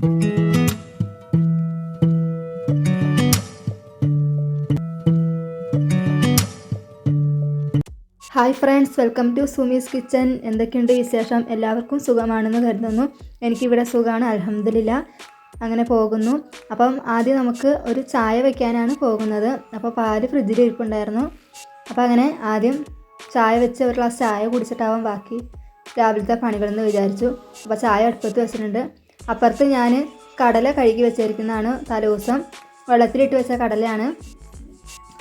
Hi friends welcome to Sumi's kitchen എന്തൊക്കെയുണ്ട് വിശേഷം? എല്ലാവർക്കും സുഖമാണെന്ന് കരുതുന്നു. എനിക്കിവിടെ സുഖമാണ് അലഹമ്മദില്ല അങ്ങനെ പോകുന്നു. അപ്പം ആദ്യം നമുക്ക് ഒരു ചായ വെക്കാനാണ് പോകുന്നത്. അപ്പോൾ പാൽ ഫ്രിഡ്ജിൽ ഇരിപ്പുണ്ടായിരുന്നു. അപ്പോൾ അങ്ങനെ ആദ്യം ചായ വെച്ച് ഒരു ഗ്ലാസ് ചായ കുടിച്ചിട്ടാവാം ബാക്കി രാവിലത്തെ പണികളെന്ന് വിചാരിച്ചു. അപ്പോൾ ചായ അടുപ്പത്ത് വെച്ചിട്ടുണ്ട്. അപ്പുറത്ത് ഞാൻ കടല കഴുകി വെച്ചിരിക്കുന്നതാണ് തലേദിവസം. വെള്ളത്തിലിട്ട് വെച്ച കടലയാണ്.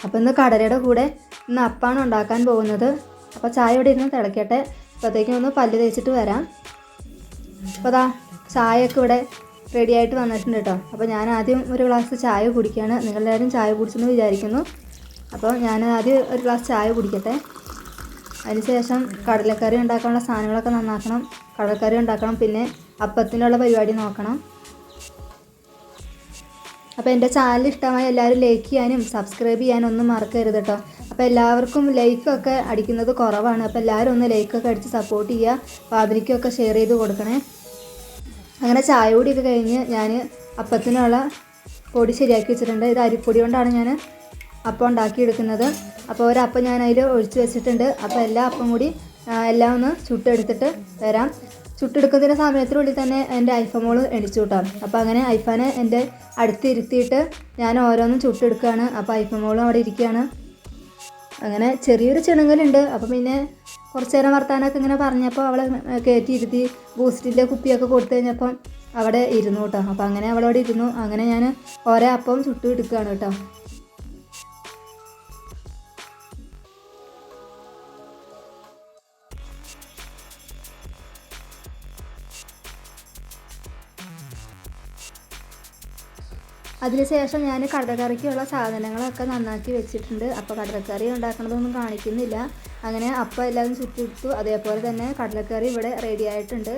അപ്പോൾ ഇന്ന് കടലയുടെ കൂടെ ഇന്ന് അപ്പാണ് ഉണ്ടാക്കാൻ പോകുന്നത്. അപ്പോൾ ചായ ഇവിടെ ഇരുന്ന് തിളക്കട്ടെ. അപ്പോഴത്തേക്കും ഒന്ന് പല്ല് തേച്ചിട്ട് വരാം. അപ്പോൾ അതാ ചായയൊക്കെ ഇവിടെ റെഡി ആയിട്ട് വന്നിട്ടുണ്ട് കേട്ടോ. അപ്പോൾ ഞാൻ ആദ്യം ഒരു ഗ്ലാസ് ചായ കുടിക്കുകയാണ് നിങ്ങളെല്ലാവരും ചായ കുടിച്ചെന്ന് വിചാരിക്കുന്നു. അപ്പോൾ ഞാൻ ആദ്യം ഒരു ഗ്ലാസ് ചായ കുടിക്കട്ടെ. അതിനുശേഷം കടലക്കറി ഉണ്ടാക്കാനുള്ള സാധനങ്ങളൊക്കെ നന്നാക്കണം. കടലക്കറി ഉണ്ടാക്കണം. പിന്നെ അപ്പത്തിനുള്ള പരിപാടി നോക്കണം. അപ്പോൾ എന്റെ ചാനൽ ഇഷ്ടമായ എല്ലാവരും ലൈക്ക് ചെയ്യാനും സബ്സ്ക്രൈബ് ചെയ്യാനും ഒന്നും മറക്കരുത് കേട്ടോ അപ്പോൾ എല്ലാവർക്കും ലൈക്കൊക്കെ അടിക്കുന്നത് കുറവാണ്. അപ്പോൾ എല്ലാവരും ഒന്ന് ലൈക്കൊക്കെ അടിച്ച് സപ്പോർട്ട് ചെയ്യുക പാതിരിക്കൊക്കെ ഷെയർ ചെയ്ത് കൊടുക്കണേ. അങ്ങനെ ചായ കൂടിയൊക്കെ കഴിഞ്ഞ് ഞാൻ അപ്പത്തിനുള്ള പൊടി ശരിയാക്കി വെച്ചിട്ടുണ്ട്. ഇത് അരിപ്പൊടി കൊണ്ടാണ് ഞാൻ അപ്പം ഉണ്ടാക്കിയെടുക്കുന്നത്. അപ്പോൾ ഒരപ്പം ഞാൻ അതിൽ ഒഴിച്ച് വെച്ചിട്ടുണ്ട്. അപ്പോൾ എല്ലാ അപ്പം കൂടി എല്ലാം ഒന്ന് ചുട്ടെടുത്തിട്ട് വരാം. ചുട്ടെടുക്കുന്നതിന്റെ സമയത്തിനുള്ളിൽ തന്നെ എന്റെ ഐഫമോൾ എണിച്ചു കൂട്ടാം അപ്പോൾ അങ്ങനെ ഐഫാനെ എന്റെ അടുത്ത് ഇരുത്തിയിട്ട് ഞാൻ ഓരോന്നും ചുട്ടെടുക്കുകയാണ്. അപ്പോൾ ഐഫമോളും അവിടെ ഇരിക്കുകയാണ്. അങ്ങനെ ചെറിയൊരു ചിണുങ്ങലുണ്ട്. അപ്പോൾ പിന്നെ കുറച്ച് നേരം വർത്താനൊക്കെ ഇങ്ങനെ പറഞ്ഞപ്പോൾ അവളെ കയറ്റിയിരുത്തി ബൂസ്റ്റിന്റെ കുപ്പിയൊക്കെ കൊടുത്തു കഴിഞ്ഞപ്പം അവിടെ ഇരുന്നു കേട്ടോ. അപ്പോൾ അങ്ങനെ അവളവിടെ ഇരുന്നു. അങ്ങനെ ഞാൻ ഓരോ അപ്പം ചുട്ടു എടുക്കുകയാണ് കേട്ടോ. അതിനുശേഷം ഞാൻ കടലക്കറിക്കുള്ള സാധനങ്ങളൊക്കെ നന്നാക്കി വെച്ചിട്ടുണ്ട്. അപ്പോൾ കടലക്കറി ഉണ്ടാക്കുന്നതൊന്നും കാണിക്കുന്നില്ല. അങ്ങനെ അപ്പം എല്ലാവരും ചുറ്റിട്ടു അതേപോലെ തന്നെ കടലക്കറി ഇവിടെ റെഡി ആയിട്ടുണ്ട്.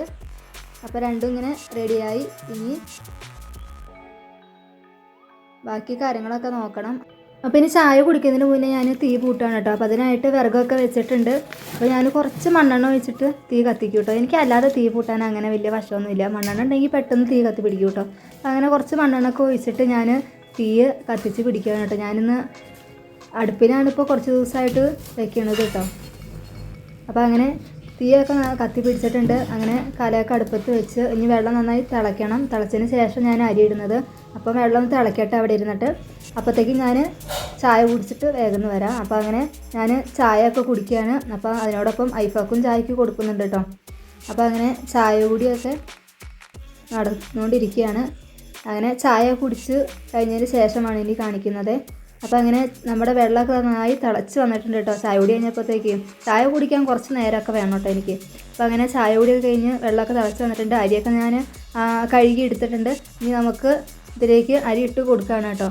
അപ്പോൾ രണ്ടും ഇങ്ങനെ റെഡിയായി ഇനി ബാക്കി കാര്യങ്ങളൊക്കെ നോക്കണം. അപ്പോൾ ഇനി ചായ കുടിക്കുന്നതിന് മുന്നേ ഞാൻ തീ പൂട്ടാണ് കേട്ടോ. അപ്പോൾ അതിനായിട്ട് വിറകൊക്കെ വെച്ചിട്ടുണ്ട്. അപ്പോൾ ഞാൻ കുറച്ച് മണ്ണെണ്ണ ഒഴിച്ചിട്ട് തീ കത്തിക്കും കേട്ടോ. എനിക്ക് അല്ലാതെ തീ പൂട്ടാൻ അങ്ങനെ വലിയ വശമൊന്നുമില്ല. മണ്ണെണ്ണ ഉണ്ടെങ്കിൽ പെട്ടെന്ന് തീ കത്തി പിടിക്കും കേട്ടോ. അങ്ങനെ കുറച്ച് മണ്ണെണ്ണൊക്കെ ഒഴിച്ചിട്ട് ഞാൻ തീ കത്തിച്ച് പിടിക്കുകയാണ് കേട്ടോ. ഞാനിന്ന് അടുപ്പിലാണ് ഇപ്പോൾ കുറച്ച് ദിവസമായിട്ട് വെക്കണത് കേട്ടോ. അപ്പോൾ അങ്ങനെ തീയൊക്കെ കത്തി പിടിച്ചിട്ടുണ്ട് അങ്ങനെ കലയൊക്കെ അടുപ്പത്ത് വെച്ച് ഇനി വെള്ളം നന്നായി തിളയ്ക്കണം. തിളച്ചതിന് ശേഷം ഞാൻ അരി ഇടുന്നത്. അപ്പം വെള്ളം ഒന്ന് തിളയ്ക്കട്ടെ അവിടെ ഇരുന്നിട്ട്. അപ്പോഴത്തേക്കും ഞാൻ ചായ കുടിച്ചിട്ട് വേഗം വരാം. അപ്പോൾ അങ്ങനെ ഞാൻ ചായയൊക്കെ കുടിക്കുകയാണ്. അപ്പോൾ അതിനോടൊപ്പം ഐഫാക്കും ചായക്ക് കൊടുക്കുന്നുണ്ട് കേട്ടോ. അപ്പോൾ അങ്ങനെ ചായ കൂടിയൊക്കെ നടന്നുകൊണ്ടിരിക്കുകയാണ്. അങ്ങനെ ചായ കുടിച്ച് കഴിഞ്ഞതിന് ശേഷമാണ് ഇനി കാണിക്കുന്നത്. അപ്പോൾ അങ്ങനെ നമ്മുടെ വെള്ളമൊക്കെ നന്നായി തിളച്ച് വന്നിട്ടുണ്ട് കേട്ടോ. ചായ കുടി കഴിഞ്ഞപ്പോഴത്തേക്ക് ചായ കുടിക്കാൻ കുറച്ച് നേരമൊക്കെ വേണം കേട്ടോ എനിക്ക്. അപ്പോൾ അങ്ങനെ ചായ കുടിയൊക്കെ കഴിഞ്ഞ് വെള്ളമൊക്കെ തിളച്ച് വന്നിട്ടുണ്ട്. അരിയൊക്കെ ഞാൻ കഴുകി എടുത്തിട്ടുണ്ട്. ഇനി നമുക്ക് ഇതിലേക്ക് അരി ഇട്ട് കൊടുക്കുകയാണ് കേട്ടോ.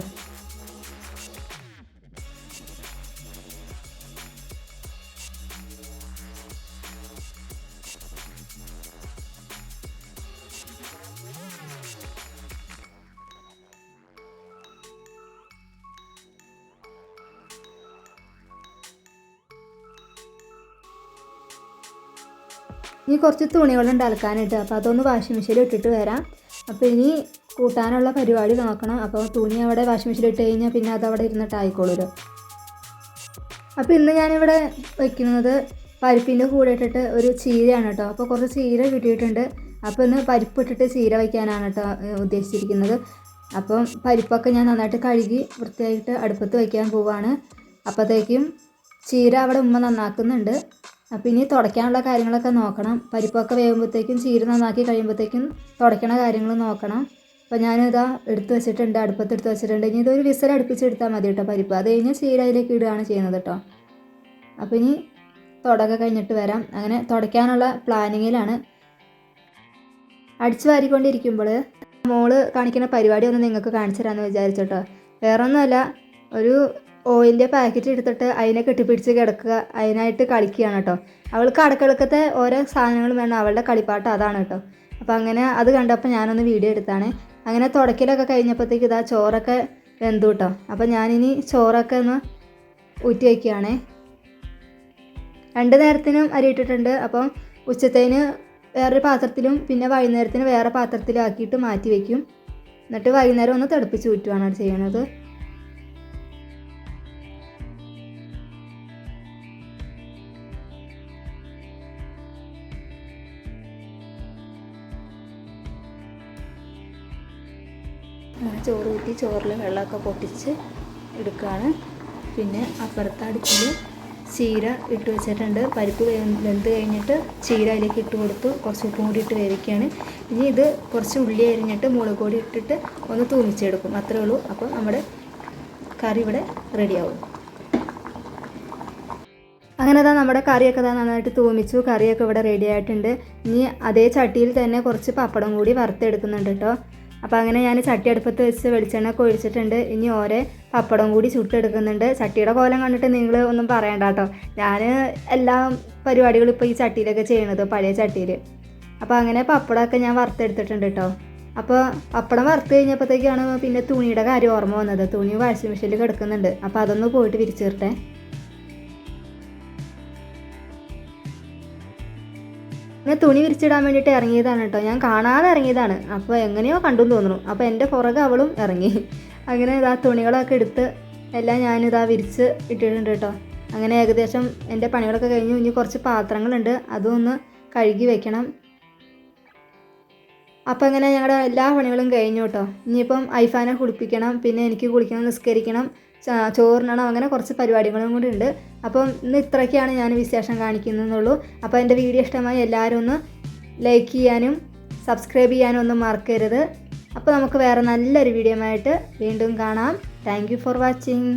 ഇനി കുറച്ച് തുണികളുണ്ട് അലക്കാനായിട്ട് അപ്പോൾ അതൊന്ന് വാഷിംഗ് മെഷീനിൽ ഇട്ടിട്ട് വരാം. അപ്പോൾ ഇനി കൂട്ടാനുള്ള പരിപാടി നോക്കണം. അപ്പോൾ തുണി അവിടെ വാഷിംഗ് മെഷീനിൽ ഇട്ട് കഴിഞ്ഞാൽ പിന്നെ അത് അവിടെ ഇരുന്നിട്ട് ആയിക്കോളൂല്ലോ അപ്പോൾ ഇന്ന് ഞാനിവിടെ വയ്ക്കുന്നത് പരിപ്പിന്റെ കൂടെ ഇട്ടിട്ട് ഒരു ചീരയാണ് കേട്ടോ അപ്പോൾ കുറച്ച് ചീര കിട്ടിയിട്ടുണ്ട്. അപ്പോൾ ഇന്ന് പരിപ്പ് ഇട്ടിട്ട് ചീര വയ്ക്കാനാണ് കേട്ടോ ഉദ്ദേശിച്ചിരിക്കുന്നത്. അപ്പം പരിപ്പൊക്കെ ഞാൻ നന്നായിട്ട് കഴുകി വൃത്തിയായിട്ട് അടുപ്പത്ത് വയ്ക്കാൻ പോവാണ്. അപ്പോഴത്തേക്കും ചീര അവിടെ ഉമ്മ നന്നാക്കുന്നുണ്ട്. അപ്പം ഇനി തുടയ്ക്കാനുള്ള കാര്യങ്ങളൊക്കെ നോക്കണം. പരിപ്പൊക്കെ വേകുമ്പോഴത്തേക്കും ചീര നന്നാക്കി കഴിയുമ്പോഴത്തേക്കും തുടയ്ക്കണ കാര്യങ്ങൾ നോക്കണം. അപ്പോൾ ഞാനിതാ എടുത്ത് വെച്ചിട്ടുണ്ട് അടുപ്പത്ത് എടുത്ത് വെച്ചിട്ടുണ്ട്. ഇനി ഇതൊരു വിസൽ അടുപ്പിച്ചെടുത്താൽ മതി കേട്ടോ പരിപ്പ്. അത് കഴിഞ്ഞ് ചീര അതിലേക്ക് ഇടുകയാണ് ചെയ്യുന്നത് കേട്ടോ. അപ്പോൾ ഇനി തുടക്കം കഴിഞ്ഞിട്ട് വരാം. അങ്ങനെ തുടയ്ക്കാനുള്ള പ്ലാനിങ്ങിലാണ്. അടിച്ചു വാരിക്കൊണ്ടിരിക്കുമ്പോൾ മോൾ കാണിക്കുന്ന പരിപാടി ഒന്ന് നിങ്ങൾക്ക് കാണിച്ചു തരാമെന്ന് വിചാരിച്ചോട്ടോ വേറൊന്നുമല്ല ഒരു ഓയിലിന്റെ പാക്കറ്റ് എടുത്തിട്ട് അതിനെ കെട്ടിപ്പിടിച്ച് കിടക്കുക. അതിനായിട്ട് കളിക്കുകയാണ് കേട്ടോ. അവൾക്ക് അടക്കളക്കത്തെ ഓരോ സാധനങ്ങളും വേണം. അവളുടെ കളിപ്പാട്ട് അതാണ് കേട്ടോ. അപ്പോൾ അങ്ങനെ അത് കണ്ടപ്പോൾ ഞാനൊന്ന് വീഡിയോ എടുത്താണ്. അങ്ങനെ തുടക്കലൊക്കെ കഴിഞ്ഞപ്പോഴത്തേക്ക് ഇതാ ചോറൊക്കെ വെന്തു കേട്ടോ. അപ്പോൾ ഞാനിനി ചോറൊക്കെ ഒന്ന് ഊറ്റി വയ്ക്കുകയാണേ. രണ്ട് നേരത്തിനും അരി ഇട്ടിട്ടുണ്ട്. അപ്പം ഉച്ചത്തേന് വേറൊരു പാത്രത്തിലും പിന്നെ വൈകുന്നേരത്തിന് വേറെ പാത്രത്തിലും ആക്കിയിട്ട് മാറ്റി വയ്ക്കും. എന്നിട്ട് വൈകുന്നേരം ഒന്ന് തിളപ്പിച്ച് ഊറ്റുവാണ് ചെയ്യണത്. അങ്ങനെ ചോറ് ഊറ്റി ചോറിൽ വെള്ളമൊക്കെ പൊട്ടിച്ച് എടുക്കുകയാണ്. പിന്നെ അപ്പുറത്തെ അടുപ്പിൽ ചീര ഇട്ട് വെച്ചിട്ടുണ്ട്. പരിപ്പ് വെന്ത് കഴിഞ്ഞിട്ട് ചീര അതിലേക്ക് ഇട്ട് കൊടുത്തു. കുറച്ച് ഉപ്പും കൂടി ഇട്ട് വേവിക്കുകയാണ്. ഇനി ഇത് കുറച്ച് ഉള്ളി അരിഞ്ഞിട്ട് മുളക് പൊടി ഇട്ടിട്ട് ഒന്ന് തൂമിച്ചെടുക്കും. അത്രേ ഉള്ളൂ. അപ്പോൾ നമ്മുടെ കറി ഇവിടെ റെഡിയാവും. അങ്ങനെ അതാ നമ്മുടെ കറിയൊക്കെ തന്നെ നന്നായിട്ട് തൂമിച്ചു. കറിയൊക്കെ ഇവിടെ റെഡി ആയിട്ടുണ്ട്. ഇനി അതേ ചട്ടിയിൽ തന്നെ കുറച്ച് പപ്പടം കൂടി വറുത്തെടുക്കുന്നുണ്ട് കേട്ടോ. അപ്പോൾ അങ്ങനെ ഞാൻ ചട്ടി അടുപ്പത്ത് വെച്ച് വെളിച്ചെണ്ണ ഒക്കെ ഒഴിച്ചിട്ടുണ്ട് ഇനി ഓരോ പപ്പടം കൂടി ചുട്ടെടുക്കുന്നുണ്ട്. ചട്ടിയുടെ കോലം കണ്ടിട്ട് നിങ്ങൾ ഒന്നും പറയണ്ട കേട്ടോ. ഞാൻ എല്ലാ പരിപാടികളും ഇപ്പോൾ ഈ ചട്ടിയിലൊക്കെ ചെയ്യണത് പഴയ ചട്ടിയിൽ അപ്പോൾ അങ്ങനെ പപ്പടമൊക്കെ ഞാൻ വറുത്തെടുത്തിട്ടുണ്ട് കേട്ടോ. അപ്പോൾ പപ്പടം വറുത്ത് കഴിഞ്ഞപ്പോഴത്തേക്കാണ് പിന്നെ തുണിയുടെ കാര്യം ഓർമ്മ വന്നത്. തുണി വാഷിംഗ് മെഷീനിൽ കിടക്കുന്നുണ്ട്. അപ്പോൾ അതൊന്ന് പോയിട്ട് വിരിച്ചു ഞാൻ തുണി വിരിച്ചിടാൻ വേണ്ടിയിട്ട് ഇറങ്ങിയതാണ് കേട്ടോ. ഞാൻ കാണാതെ ഇറങ്ങിയതാണ്. അപ്പോൾ എങ്ങനെയോ കണ്ടു തോന്നുന്നു. അപ്പോൾ എന്റെ പുറകെ അവളും ഇറങ്ങി. അങ്ങനെ ഇതാ തുണികളൊക്കെ എടുത്ത് എല്ലാം ഞാനിതാ വിരിച്ച് ഇട്ടിട്ടുണ്ട് കേട്ടോ. അങ്ങനെ ഏകദേശം എന്റെ പണികളൊക്കെ കഴിഞ്ഞു. ഇനി കുറച്ച് പാത്രങ്ങളുണ്ട്. അതൊന്ന് കഴുകി വെക്കണം. അപ്പോൾ അങ്ങനെ ഞങ്ങളുടെ എല്ലാ പണികളും കഴിഞ്ഞു കേട്ടോ ഇനിയിപ്പം ഐഫാനെ കുളിപ്പിക്കണം പിന്നെ എനിക്ക് കുളിക്കണം നിസ്കരിക്കണം ചോറിനണം അങ്ങനെ കുറച്ച് പരിപാടികളും കൂടി ഉണ്ട്. അപ്പം ഇന്ന് ഇത്രയൊക്കെയാണ് ഞാൻ വിശേഷം കാണിക്കുന്നുള്ളൂ അപ്പോൾ എന്റെ വീഡിയോ ഇഷ്ടമായി എല്ലാവരും ഒന്ന് ലൈക്ക് ചെയ്യാനും സബ്സ്ക്രൈബ് ചെയ്യാനും ഒന്നും മറക്കരുത്. അപ്പോൾ നമുക്ക് വേറെ നല്ലൊരു വീഡിയോ ആയിട്ട് വീണ്ടും കാണാം. Thank for watching